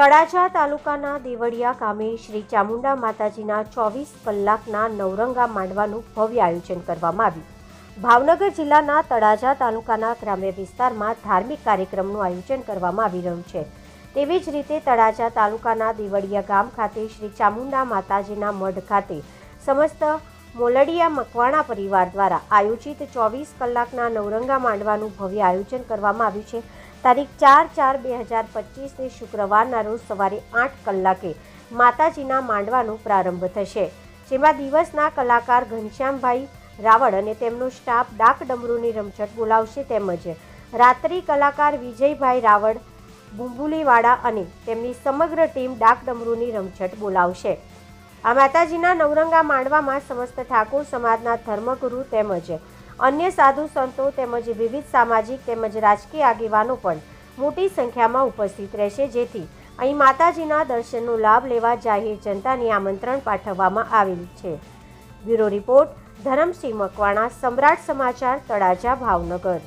તળાજા તાલુકાના દેવળિયા ગામે શ્રી ચામુંડા માતાજીના ચોવીસ કલાકના નવરંગા માંડવાનું ભવ્ય આયોજન કરવામાં આવ્યું. ભાવનગર જિલ્લાના તળાજા તાલુકાના ગ્રામ્ય વિસ્તારમાં ધાર્મિક કાર્યક્રમનું આયોજન કરવામાં આવી રહ્યું છે. તેવી જ રીતે તળાજા તાલુકાના દેવળિયા ગામ ખાતે શ્રી ચામુંડા માતાજીના મઢ ખાતે સમસ્ત મોલડિયા મકવાણા પરિવાર દ્વારા આયોજિત ચોવીસ કલાકના નવરંગા માંડવાનું ભવ્ય આયોજન કરવામાં આવ્યું છે. તારીખ ચાર ચાર બે હજાર પચીસથી શુક્રવારના રોજ સવારે આઠ કલાકે માતાજીના માંડવાનો પ્રારંભ થશે, જેમાં દિવસના કલાકાર ઘનશ્યામભાઈ રાવળ અને તેમનો સ્ટાફ ડાક ડમરૂની રમઝટ બોલાવશે તેમજ રાત્રિ કલાકાર વિજયભાઈ રાવળ બુંબુલીવાળા અને તેમની સમગ્ર ટીમ ડાક ડમરૂની રમઝટ બોલાવશે. આ માતાજીના નવરંગા માંડવામાં સમસ્ત ઠાકોર સમાજના ધર્મગુરુ તેમજ અન્ય સાધુ સંતો તેમજ વિવિધ સામાજિક તેમજ રાજકીય આગેવાનો પણ મોટી સંખ્યામાં ઉપસ્થિત રહેશે. જેથી અહીં માતાજીના દર્શનનો લાભ લેવા જાહેર જનતાને આમંત્રણ પાઠવવામાં આવેલ છે. બ્યુરો રિપોર્ટ, ધરમસિંહ મકવાણા, સમ્રાટ સમાચાર, તળાજા, ભાવનગર.